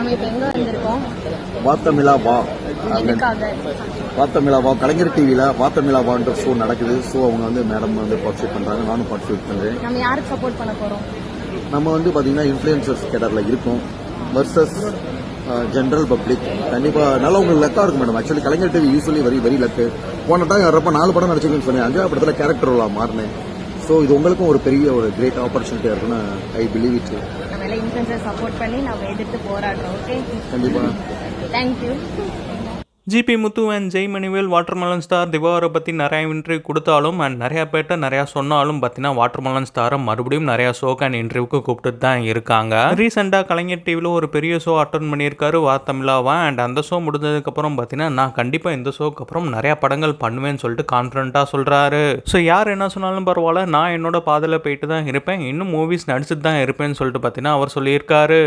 நம்ம இப்போ எங்க வந்திருக்கோம்? வாத்தமிழா வா. வாத்தமிழா வா. கலைஞர் டிவியில் வாத்தமிழா வான்ற ஷோ நடக்குது. ஸோ அவங்க வந்து மேடம் வந்து பார்ட்டிசிபேட் பண்ணுறாங்க நானும் பார்ட்டிசிபேட் பண்ணுறேன் நம்ம யாருக்கு சப்போர்ட் பண்ண போறோம்? நம்ம வந்து பார்த்தீங்கன்னா இன்ஃப்ளூயன்சர்ஸ் கேட்டரில் இருக்கோம். வர்சஸ் ஜென்ரல் பப்ளிக் கண்டிப்பாக நல்லா உங்களுக்கு லக்காக இருக்கும் madam actually Kalaignar TV usually very very luck போன டைம் வரப்ப நாலு படம் நடிச்சிருக்கேன்னு சொன்னேன். அஞ்சாவது படத்தில் கேரக்டர் மாறினேன். ஸோ இது உங்களுக்கும் ஒரு பெரிய ஒரு கிரேட் ஆப்பர்ச்சுனிட்டியாக இருக்குன்னு ஐ பிலீவ் இட் எல்லாம் இன்ஃபுளுசர் சப்போர்ட் பண்ணி நம்ம எதிர்த்து போராடுறோம் ஓகே கண்டிப்பாக thank you GP Muthu and Jai Manivel watermelon star திவாரை பற்றி நிறையா இன்டர்வியூ கொடுத்தாலும் அண்ட் நிறையா பேர்ட்ட நிறையா சொன்னாலும் பார்த்தீங்கன்னா வாட்டர்மெலன் ஸ்டாரை மறுபடியும் நிறையா ஷோக்கு அண்ட் இன்டர்வியூக்கு கூப்பிட்டு தான் இருக்காங்க. ரீசெண்டாக கலைஞர் டிவியில் ஒரு பெரிய ஷோ அட்டன் பண்ணியிருக்காரு வா தமிழாவா? அண்ட் அந்த ஷோ முடிஞ்சதுக்கப்புறம் பார்த்தீங்கன்னா நான் கண்டிப்பாக இந்த ஷோக்கு அப்புறம் நிறையா படங்கள் பண்ணுவேன்னு சொல்லிட்டு கான்ஃபிடண்ட்டாக சொல்கிறாரு ஸோ யார் என்ன சொன்னாலும் பரவாயில்ல நான் என்னோட பாதையில் போயிட்டு தான் இருப்பேன். இன்னும் மூவிஸ் நடிச்சுட்டு தான் இருப்பேன்னு சொல்லிட்டு பார்த்தீங்கன்னா அவர் சொல்லியிருக்காரு.